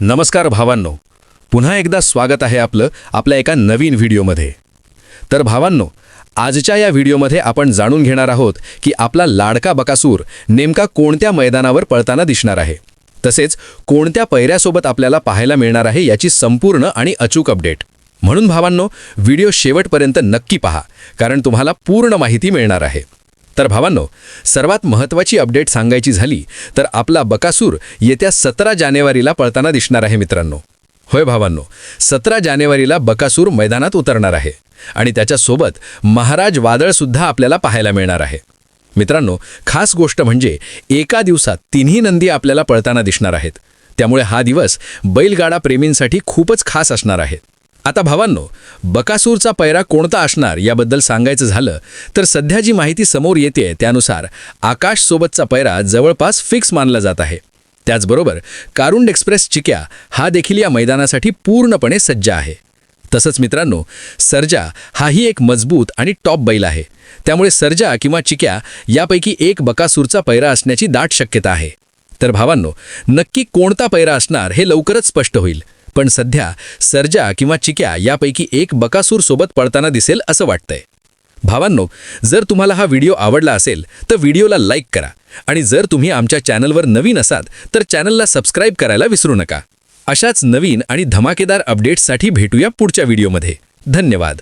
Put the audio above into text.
नमस्कार भावांनो. पुन्हा एकदा स्वागत आहे आपलं आपल्या एका नवीन व्हिडिओमध्ये. तर भावांनो आजच्या या व्हिडिओमध्ये आपण जाणून घेणार आहोत की आपला लाडका बकासूर नेमका कोणत्या मैदानावर पळताना दिसणार आहे. तसेच कोणत्या पैऱ्यासोबत आपल्याला पाहायला मिळणार आहे याची संपूर्ण आणि अचूक अपडेट. म्हणून भावांनो व्हिडिओ शेवटपर्यंत नक्की पहा कारण तुम्हाला पूर्ण माहिती मिळणार आहे. तर भावांनो सर्वात महत्त्वाची अपडेट सांगायची झाली तर आपला बकासूर येत्या सतरा जानेवारीला पळताना दिसणार आहे मित्रांनो. होय भावांनो सतरा जानेवारीला बकासूर मैदानात उतरणार आहे आणि त्याच्यासोबत महाराज वादळसुद्धा आपल्याला पाहायला मिळणार आहे. मित्रांनो खास गोष्ट म्हणजे एका दिवसात तिन्ही नंदी आपल्याला पळताना दिसणार आहेत. त्यामुळे हा दिवस बैलगाडा प्रेमींसाठी खूपच खास असणार आहे. आता भावांनो बकासूरचा पैरा कोणता असणार याबद्दल सांगायचं झालं तर सध्या जी माहिती समोर येते त्यानुसार आकाशसोबतचा पैरा जवळपास फिक्स मानला जात आहे. त्याचबरोबर कारुंड एक्सप्रेस चिक्या हा देखील या मैदानासाठी पूर्णपणे सज्ज आहे. तसंच मित्रांनो सर्जा हाही एक मजबूत आणि टॉप बैल आहे. त्यामुळे सर्जा किंवा चिक्या यापैकी एक बकासूरचा पैरा असण्याची दाट शक्यता आहे. तर भावांनो नक्की कोणता पैरा असणार हे लवकरच स्पष्ट होईल. पण सध्या सर्जा किंवा चिक्या यापैकी एक बकासूर सोबत पळताना दिसेल असं वाटतंय. भावांनो जर तुम्हाला हा व्हिडिओ आवडला असेल तर व्हिडिओला लाईक करा आणि जर तुम्ही आमच्या चॅनलवर नवीन असाल तर चॅनलला सबस्क्राईब करायला विसरू नका. अशाच नवीन आणि धमाकेदार अपडेट्ससाठी भेटूया पुढच्या व्हिडिओमध्ये. धन्यवाद.